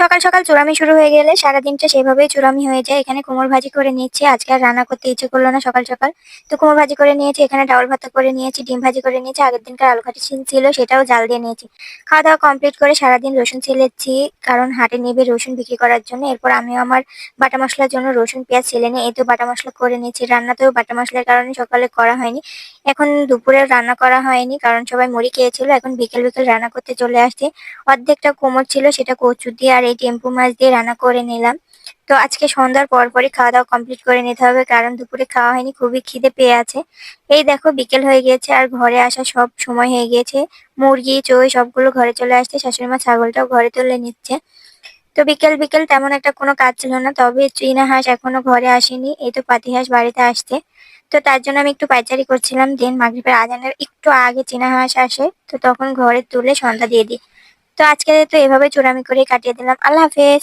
সকাল সকাল চুরামি শুরু হয়ে গেলে সারাদিনটা সেভাবেই চুরামি হয়ে যায়। এখানে কুমোর ভাজি করে নিচ্ছি আজকে আর রান্না করতে ইচ্ছে করল না সকাল সকাল। তো কুমোর ভাজি করে নিয়েছি, এখানে ডাউল ভাতা করে নিয়েছি, ডিম ভাজি করে নিয়েছি, আগের দিনকার আলু কাঠি ছিল, সেটাও জাল দিয়ে নিয়েছি। খাওয়া দাওয়া কমপ্লিট করে সারাদিন রসুন ছেলেছি, কারণ হাটে নেবে রসুন বিক্রি করার জন্য। এরপর আমিও আমার বাটা মশলার জন্য রসুন, পেঁয়াজ ছেলে নিয়ে এই তো বাটা মশলা করে নিয়েছি। রান্নাতেও বাটা মশলার কারণে সকালে করা হয়নি। এখন দুপুরে রান্না করা হয়নি, কারণ সবাই মুড়ি খেয়েছিল। এখন বিকেল বিকেল রান্না করতে চলে আসছে। অর্ধেকটা কোমর ছিল, সেটা কচু দিয়ে আর এই টেম্পু মাছ দিয়ে রান্না করে নিলাম। তো আজকে সন্ধ্যার পর পরই খাওয়া দাওয়া কমপ্লিট করে নিতে হবে, কারণ দুপুরে খাওয়া হয়নি, খুবই খিদে পেয়ে আছে। এই দেখো বিকেল হয়ে গিয়েছে, আর ঘরে আসা সব সময় হয়ে গিয়েছে। মুরগি চই সবগুলো ঘরে চলে আসছে শাশুড়ি মা ছাগলটাও ঘরে তুলে নিচ্ছে। তো বিকেল বিকেল তেমন একটা কোনো কাজ ছিল না, তবে চীনা হাঁস এখনও ঘরে আসেনি, এই তো পাতি হাঁস বাড়িতে আসছে। তো তার জন্য আমি একটু পাইচারি করছিলাম, দিন মাগরিবের আজানের একটু আগে চীনা হাঁস আসে, তো তখন ঘরে তুলে সন্ধ্যা দিয়ে দিই। তো আজকে তো এভাবে চোরামি করে কাটিয়ে দিলাম। আল্লাহ হাফেজ।